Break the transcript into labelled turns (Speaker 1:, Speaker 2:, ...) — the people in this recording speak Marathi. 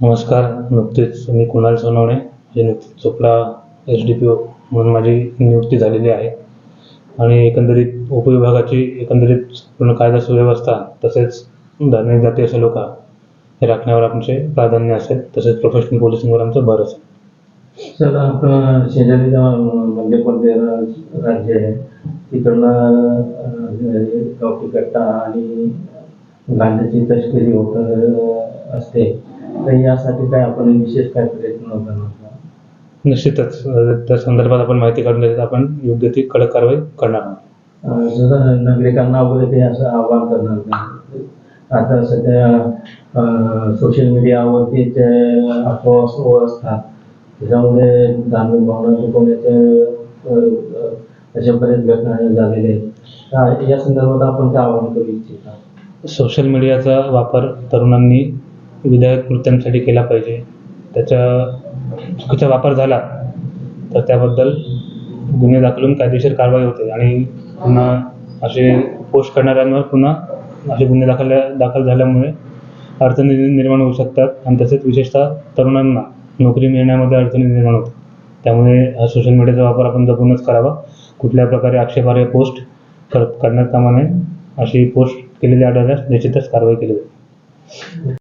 Speaker 1: नमस्कार नुकतेच मी कुणाल सोनवणे म्हणजे नुकतीच Chopda S D P O म्हणून माझी नियुक्ती झालेली आहे. आणि एकंदरीत उपविभागाची एकंदरीत पूर्ण कायदा सुव्यवस्था तसेच धार्मिक जाती असे लोक हे राखण्यावर आमचे प्राधान्य असेल तसेच प्रोफेशनल पोलिसिंगवर आमचा भर असेल
Speaker 2: सर आपलं शेजारी मध्य म्हणजे प्रदेश राज्य आहे? तिकडनं अं, कट्टा आणि गांधीची तस्करी होत असते. तर यासाठी काय आपण विशेष काय प्रयत्न करणार?
Speaker 1: निश्चितच. त्या संदर्भात आपण माहिती काढून घेतली आपण योग्य ती कडक कारवाई करणार आहोत.
Speaker 2: नागरिकांना वगैरे ते असं आवाहन करणार का आता सध्या सोशल मीडियावरती ते अफवा सुरू असतात त्याच्यामुळे धार्मिक भावना दुखवण्याचे अं, अशा बरेच घटना झालेल्या आहेत. या संदर्भात आपण काय आवाहन करू इच्छिता?
Speaker 1: सोशल मीडियाचा वापर तरुणांनी विधायक कृत्यांसाठी केला पाहिजे. त्याचा चुकीचा वापर झाला तर त्याबद्दल गुन्हे दाखल होऊन कायदेशीर कारवाई होते आणि पुन्हा असे पोस्ट करणाऱ्यांवर पुन्हा असे गुन्हे दाखल दाखल झाल्यामुळे अडचणी निर्माण होऊ शकतात आणि तसेच विशेषतः तरुणांना नोकरी मिळण्यामध्ये अडचणी निर्माण होतात. त्यामुळे हा सोशल मीडियाचा वापर आपण जपूनच करावा. कुठल्या प्रकारे आक्षेपार्ह पोस्ट कर करण्यात कामा नये. अशी पोस्ट केलेली आढळल्यास निश्चितच कारवाई केली जाईल.